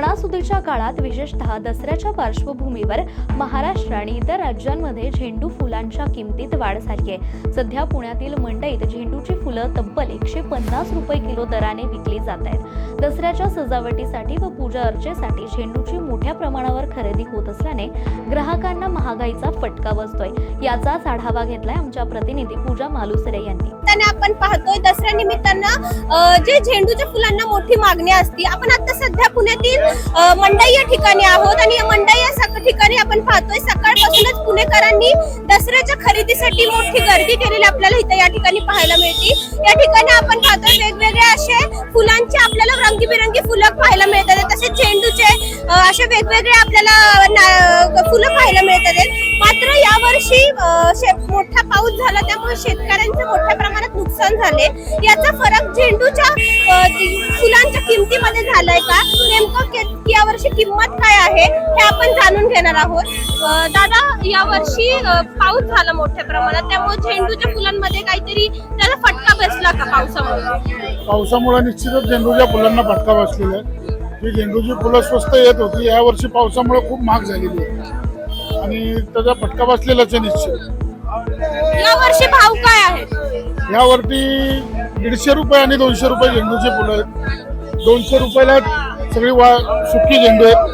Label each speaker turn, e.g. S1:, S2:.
S1: सणासुदीच्या काळात विशेषतः दसऱ्याच्या पार्श्वभूमीवर महाराष्ट्र आणि इतर राज्यांमध्ये झेंडू फुलांच्या किमतीत वाढ झाली आहे. सध्या पुण्यातील मंडईत झेंडूची फुलं तब्बल एकशे पन्नास रुपये किलो दराने विकली जात आहेत. दसऱ्याच्या सजावटीसाठी व पूजा अर्चेसाठी झेंडूची मोठ्या प्रमाणावर खरेदी होत असल्याने ग्राहकांना महागाईचा फटका बसतोय. याचाच आढावा घेतलाय आमच्या प्रतिनिधी पूजा मालुसरे यांनी.
S2: आपण पाहतोय जे झेंडूच्या फुलांना मोठी मागणी असते आपण आता सध्या पुण्यातील मंडई या ठिकाणी आहोत आणि या मंडई या ठिकाणी आपण पाहतोय सकाळपासूनच पुणेकरांनी दसऱ्याच्या खरेदीसाठी मोठी गर्दी केलेली आपल्याला इथं या ठिकाणी पाहायला मिळते. या ठिकाणी आपण पाहतोय वेगवेगळे असे फुलांचे आपल्याला रंगीबिरंगी फुलं पाहायला मिळतात. तसेच झेंडूचे असे वेगवेगळे आपल्याला फुलं पाहायला मिळतात. मात्र यावर्षी मोठा पाऊस झाला त्यामुळे शेतकऱ्यांचे मोठ्या प्रमाणात नुकसान झाले. याचा फरक झेंडूच्या फुलांच्या किमतीमध्ये झालाय का? नेमकं यावर्षी किंमत काय आहे हे आपण जाणून घेणार आहोत. दादा यावर्षी पाऊस झाला मोठ्या प्रमाणात त्यामुळे झेंडूच्या फुलांमध्ये काहीतरी त्याला फटका बसला का पावसामुळे?
S3: पावसामुळे निश्चितच झेंडूच्या फुलांना फटका बसलेला आहे. ही झेंडूची फुलं स्वस्त येत होती यावर्षी पावसामुळे खूप महाग झालेली आहे. आणि त्याचा फटका बसलेलाच आहे निश्चित.
S2: यावर्षी भाव काय आहे?
S3: यावरती दीडशे रुपये आणि दोनशे रुपये झेंडूचे फुलं आहेत. दोनशे रुपयाला सगळी वा सुकी झेंडू आहेत.